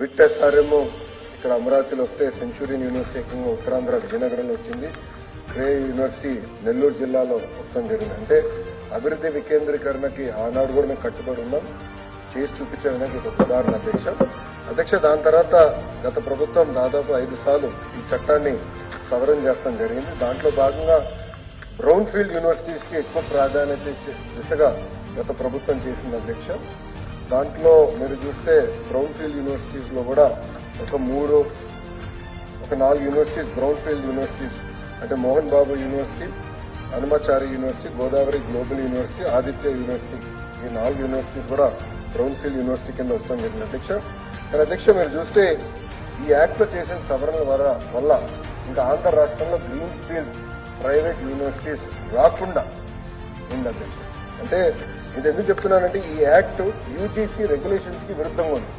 విట్ ఇక్కడ అమరావతిలో వస్తే సెంచురియన్ యూనివర్సిటీ ఉత్తరాంధ్ర విజయనగరంలో వచ్చింది. క్రే యూనివర్సిటీ నెల్లూరు జిల్లాలో వస్తాం జరిగింది. అంటే అభివృద్ధి వికేంద్రీకరణకి ఆనాడు కూడా మేము కట్టుబడి ఉన్నాం. చేసి చూపించే విధంగా ఇది ఒక ఉదాహరణ అధ్యక్ష. అధ్యక్ష దాని తర్వాత గత ప్రభుత్వం దాదాపు ఐదు సార్లు ఈ చట్టాన్ని సవరణ చేస్తాం జరిగింది. దాంట్లో భాగంగా బ్రౌన్ ఫీల్డ్ యూనివర్సిటీస్కి ఎక్కువ ప్రాధాన్యత ఇచ్చే దిశగా గత ప్రభుత్వం చేసింది అధ్యక్ష. దాంట్లో మీరు చూస్తే బ్రౌన్ ఫీల్డ్ యూనివర్సిటీస్లో కూడా ఒక మూడు ఒక నాలుగు యూనివర్సిటీస్ బ్రౌన్ ఫీల్డ్ యూనివర్సిటీస్ అంటే Mohan Babu university Hanumachari university Godavari global university Aditya university ఈ నాలుగు యూనివర్సిటీస్ కూడా బ్రౌన్ ఫీల్డ్ యూనివర్సిటీ కింద వస్తాం జరిగింది అధ్యక్ష. కానీ అధ్యక్ష మీరు చూస్తే ఈ యాక్ట్లో చేసిన సవరణల వల్ల వల్ల ఇంకా ఆంధ్ర రాష్ట్రంలో గ్రీన్ ఫీల్డ్ ప్రైవేట్ యూనివర్సిటీస్ రాకుండా ఉంది అధ్యక్ష అంటే ఇది ఎందుకు చెప్తున్నానంటే ఈ యాక్ట్ యూజీసీ రెగ్యులేషన్స్కి విరుద్ధంగా ఉంది.